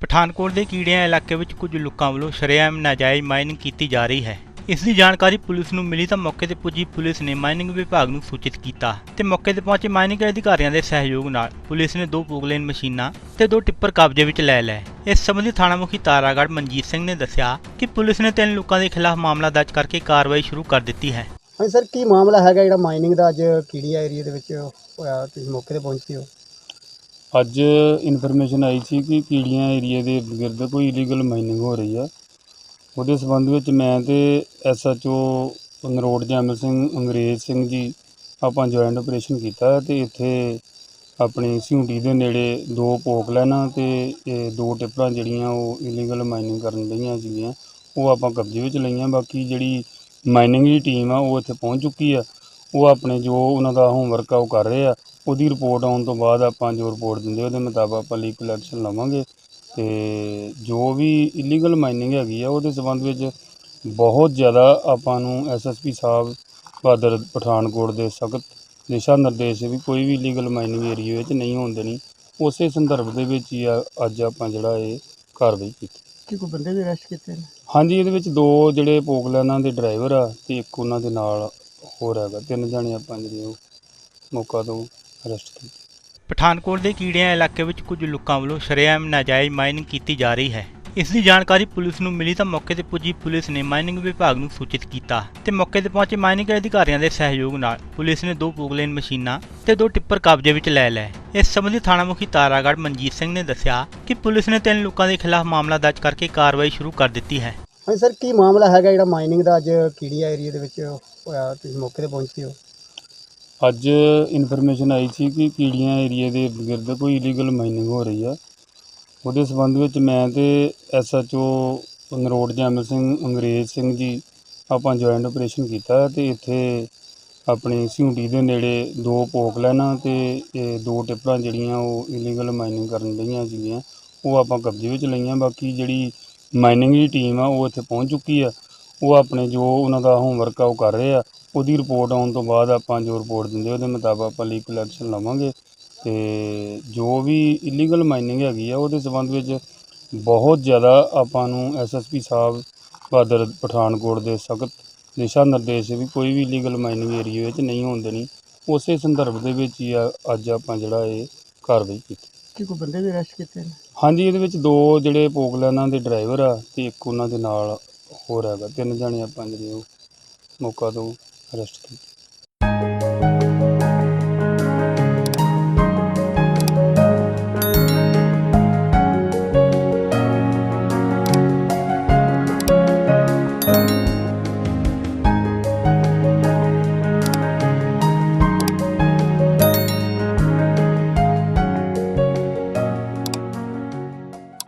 ਪਠਾਨਕੋਟ ਦੇ ਕੀੜਿਆਂ ਇਲਾਕੇ ਵਿੱਚ ਕੁਝ ਲੋਕਾਂ ਵੱਲੋਂ ਸ਼ਰੇਆਮ ਨਾਜਾਇਜ਼ ਮਾਈਨਿੰਗ ਕੀਤੀ ਜਾ ਰਹੀ ਹੈ। ਇਸ ਦੀ ਜਾਣਕਾਰੀ ਪੁਲਿਸ ਨੂੰ ਮਿਲੀ ਤਾਂ ਮੌਕੇ ਤੇ ਪੁੱਜੀ ਪੁਲਿਸ ਨੇ ਮਾਈਨਿੰਗ ਵਿਭਾਗ ਨੂੰ ਸੂਚਿਤ ਕੀਤਾ ਤੇ ਮੌਕੇ ਤੇ ਪਹੁੰਚੇ ਮਾਈਨਿੰਗ ਅਧਿਕਾਰੀਆਂ ਦੇ ਸਹਿਯੋਗ ਨਾਲ ਪੁਲਿਸ ਨੇ ਦੋ ਪੋਗਲੇਨ ਮਸ਼ੀਨਾਂ ਤੇ ਦੋ ਟਿੱਪਰ ਕਬਜ਼ੇ ਵਿੱਚ ਲੈ ਲਏ। ਇਸ ਸੰਬੰਧੀ ਥਾਣਾ ਮੁਖੀ ਤਾਰਾਗੜ੍ਹ ਮਨਜੀਤ ਸਿੰਘ ਨੇ ਦੱਸਿਆ ਕਿ ਪੁਲਿਸ ਨੇ ਤਿੰਨ ਲੋਕਾਂ ਦੇ ਖਿਲਾਫ ਮਾਮਲਾ ਦਰਜ ਕਰਕੇ ਕਾਰਵਾਈ ਸ਼ੁਰੂ ਕਰ ਦਿੱਤੀ ਹੈ। ਹਾਂਜੀ ਸਰ, ਕੀ ਮਾਮਲਾ ਹੈਗਾ ਜਿਹੜਾ ਮਾਈਨਿੰਗ ਦਾ ਅੱਜ ਕੀੜੀਆ ਏਰੀਆ ਦੇ ਵਿੱਚ ਹੋਇਆ, ਤੁਸੀਂ ਮੌਕੇ ਤੇ ਪਹੁੰਚੇ ਹੋ? ਅੱਜ ਇਨਫੋਰਮੇਸ਼ਨ ਆਈ ਸੀ ਕਿ ਕੀੜੀਆਂ ਏਰੀਆ ਦੇ ਗਿਰਦ ਕੋਈ ਇਲੀਗਲ ਮਾਈਨਿੰਗ ਹੋ ਰਹੀ ਆ। ਉਹਦੇ ਸੰਬੰਧ ਵਿੱਚ ਮੈਂ ਤੇ ਐਸਐਚਓ ਨਰੋੜ ਜੈਮਲ ਸਿੰਘ, ਅੰਗਰੇਜ਼ ਸਿੰਘ ਜੀ, ਆਪਾਂ ਜੁਆਇੰਟ ਆਪਰੇਸ਼ਨ ਕੀਤਾ ਤੇ ਇੱਥੇ ਆਪਣੀ ਸਿਉਂਟੀ ਦੇ ਨੇੜੇ ਦੋ ਪੋਕ ਲੈਣਾ ਤੇ ਇਹ ਦੋ ਟਿੱਪਰਾਂ ਜਿਹੜੀਆਂ ਉਹ ਇਲੀਗਲ ਮਾਈਨਿੰਗ ਕਰਨ ਲਈਆਂ ਸੀਗੀਆਂ, ਉਹ ਆਪਾਂ ਕਬਜ਼ੇ ਵਿੱਚ ਲਈਆਂ। ਬਾਕੀ ਜਿਹੜੀ ਮਾਈਨਿੰਗ ਦੀ ਟੀਮ ਆ, ਉਹ ਇੱਥੇ ਪਹੁੰਚ ਚੁੱਕੀ ਆ। ਉਹ ਆਪਣੇ ਜੋ ਉਹਨਾਂ ਦਾ ਹੋਮਵਰਕ ਆ, ਉਹ ਕਰ ਰਹੇ ਆ। ਉਹਦੀ ਰਿਪੋਰਟ ਆਉਣ ਤੋਂ ਬਾਅਦ ਆਪਾਂ ਜੋ ਰਿਪੋਰਟ ਦਿੰਦੇ ਉਹਦੇ ਮੁਤਾਬਕ ਆਪਾਂ ਲੀਗਲ ਐਕਸ਼ਨ ਲਵਾਂਗੇ ਤੇ ਜੋ ਵੀ ਇਲੀਗਲ ਮਾਈਨਿੰਗ ਹੈਗੀ ਆ ਉਹਦੇ ਸੰਬੰਧ ਵਿੱਚ ਬਹੁਤ ਜ਼ਿਆਦਾ ਆਪਾਂ ਨੂੰ ਐਸਐਸਪੀ ਸਾਹਿਬ ਬਹਾਦਰ ਪਠਾਨਕੋਟ ਦੇ ਸਖਤ ਦਿਸ਼ਾ ਨਿਰਦੇਸ਼ ਵੀ ਕੋਈ ਵੀ ਇਲੀਗਲ ਮਾਈਨਿੰਗ ਏਰੀਆ ਵਿੱਚ ਨਹੀਂ ਹੋਣ ਦੇਣੀ ਉਸੇ ਸੰਦਰਭ ਦੇ ਵਿੱਚ ਹੀ ਅੱਜ ਆਪਾਂ ਜਿਹੜਾ ਇਹ ਕਾਰਵਾਈ ਕੀਤੀ। ਕੀ ਕੋਈ ਬੰਦੇ ਵੀ ਅਰੈਸਟ ਕੀਤੇ ਨੇ? ਹਾਂਜੀ ਇਹਦੇ ਵਿੱਚ ਦੋ ਜਿਹੜੇ ਪੋਗਲਾਨਾਂ ਦੇ ਡਰਾਈਵਰ ਆ ਤੇ ਇੱਕ ਉਹਨਾਂ ਦੇ ਨਾਲ ਹੋਰ ਹੈਗਾ ਤਿੰਨ ਜਣੇ ਆਪਾਂ ਜਿਹੜੇ ਉਹ ਮੌਕਾ ਤੋਂ ਅਰੈਸਟ ਕੀਤੇ। ਪਠਾਨਕੋਟ ਦੇ ਕੀੜਿਆਂ ਇਲਾਕੇ ਵਿੱਚ ਕੁਝ ਲੋਕਾਂ ਵੱਲੋਂ ਸ਼ਰੇਆਮ ਨਾਜਾਇਜ਼ ਮਾਈਨਿੰਗ ਕੀਤੀ ਜਾ ਰਹੀ ਹੈ। ਇਸ ਦੀ ਜਾਣਕਾਰੀ ਪੁਲਿਸ ਨੂੰ ਮਿਲੀ ਤਾਂ ਮੌਕੇ ਤੇ ਪੁੱਜੀ ਪੁਲਿਸ ਨੇ ਮਾਈਨਿੰਗ ਵਿਭਾਗ ਨੂੰ ਸੂਚਿਤ ਕੀਤਾ ਤੇ ਮੌਕੇ ਤੇ ਪਹੁੰਚੇ ਮਾਈਨਿੰਗ ਅਧਿਕਾਰੀਆਂ ਦੇ ਸਹਿਯੋਗ ਨਾਲ ਪੁਲਿਸ ਨੇ ਦੋ ਪੋਗਲੇਨ ਮਸ਼ੀਨਾਂ ਤੇ ਦੋ ਟਿੱਪਰ ਕਬਜ਼ੇ ਵਿੱਚ ਲੈ ਲਏ। ਇਸ ਸੰਬੰਧੀ ਥਾਣਾ ਮੁਖੀ ਤਾਰਾਗੜ੍ਹ ਮਨਜੀਤ ਸਿੰਘ ਨੇ ਦੱਸਿਆ ਕਿ ਪੁਲਿਸ ਨੇ ਤਿੰਨ ਲੋਕਾਂ ਦੇ ਖਿਲਾਫ ਮਾਮਲਾ ਦਰਜ ਕਰਕੇ ਕਾਰਵਾਈ ਸ਼ੁਰੂ ਕਰ ਦਿੱਤੀ ਹੈ। ਹਾਂਜੀ ਸਰ ਕੀ ਮਾਮਲਾ ਹੈਗਾ ਜਿਹੜਾ ਮਾਈਨਿੰਗ ਦਾ ਅੱਜ ਕੀੜੀਆ ਏਰੀਆ ਦੇ ਵਿੱਚ ਹੋਇਆ ਤੁਸੀਂ ਮੌਕੇ ਤੇ ਪਹੁੰਚੇ ਹੋ? ਅੱਜ ਇਨਫੋਰਮੇਸ਼ਨ ਆਈ ਸੀ ਕਿ ਕੀੜੀਆਂ ਏਰੀਆ ਦੇ ਗਿਰਦ ਕੋਈ ਇਲੀਗਲ ਮਾਈਨਿੰਗ ਹੋ ਰਹੀ ਆ। ਉਹਦੇ ਸੰਬੰਧ ਵਿੱਚ ਮੈਂ ਤੇ ਐਸਐਚਓ ਨਰੋੜ ਜੈਮਲ ਸਿੰਘ, ਅੰਗਰੇਜ਼ ਸਿੰਘ ਜੀ, ਆਪਾਂ ਜੁਆਇੰਟ ਆਪਰੇਸ਼ਨ ਕੀਤਾ ਤੇ ਇੱਥੇ ਆਪਣੀ ਸਿਉਂਟੀ ਦੇ ਨੇੜੇ ਦੋ ਪੋਕ ਲੈਣਾ ਤੇ ਇਹ ਦੋ ਟਿੱਪਰਾਂ ਜਿਹੜੀਆਂ ਉਹ ਇਲੀਗਲ ਮਾਈਨਿੰਗ ਕਰਨ ਲਈਆਂ ਸੀਗੀਆਂ, ਉਹ ਆਪਾਂ ਕਬਜ਼ੇ ਵਿੱਚ ਲਈਆਂ। ਬਾਕੀ ਜਿਹੜੀ ਮਾਈਨਿੰਗ ਦੀ ਟੀਮ ਆ, ਉਹ ਇੱਥੇ ਪਹੁੰਚ ਚੁੱਕੀ ਆ। ਉਹ ਆਪਣੇ ਜੋ ਉਹਨਾਂ ਦਾ ਹੋਮਵਰਕ ਆ, ਉਹ ਕਰ ਰਹੇ ਆ। ਉਹਦੀ ਰਿਪੋਰਟ ਆਉਣ ਤੋਂ ਬਾਅਦ ਆਪਾਂ ਜੋ ਰਿਪੋਰਟ ਦਿੰਦੇ ਉਹਦੇ ਮੁਤਾਬਕ ਆਪਾਂ ਲੀਗਲ ਐਕਸ਼ਨ ਲਵਾਂਗੇ ਤੇ ਜੋ ਵੀ ਇਲੀਗਲ ਮਾਈਨਿੰਗ ਹੈਗੀ ਆ ਉਹਦੇ ਸੰਬੰਧ ਵਿੱਚ ਬਹੁਤ ਜ਼ਿਆਦਾ ਆਪਾਂ ਨੂੰ ਐਸਐਸਪੀ ਸਾਹਿਬ ਬਹਾਦਰ ਪਠਾਨਕੋਟ ਦੇ ਸਖਤ ਦਿਸ਼ਾ ਨਿਰਦੇਸ਼ ਵੀ ਕੋਈ ਵੀ ਇਲੀਗਲ ਮਾਈਨਿੰਗ ਏਰੀਆ ਵਿੱਚ ਨਹੀਂ ਹੋਣ ਦੇਣੀ ਉਸੇ ਸੰਦਰਭ ਦੇ ਵਿੱਚ ਹੀ ਅੱਜ ਆਪਾਂ ਜਿਹੜਾ ਇਹ ਕਾਰਵਾਈ ਕੀਤੀ। ਕੀ ਕੋਈ ਬੰਦੇ ਵੀ ਅਰੈਸਟ ਕੀਤੇ ਨੇ? ਹਾਂਜੀ ਇਹਦੇ ਵਿੱਚ ਦੋ ਜਿਹੜੇ ਪੋਗਲਾਨਾਂ ਦੇ ਡਰਾਈਵਰ ਆ ਤੇ ਇੱਕ ਉਹਨਾਂ ਦੇ ਨਾਲ ਹੋਰ ਹੈਗਾ ਤਿੰਨ ਜਣੇ ਆਪਾਂ ਜਿਹੜੇ ਉਹ ਮੌਕਾ ਤੋਂ ਅਰੈਸਟ ਕੀਤੇ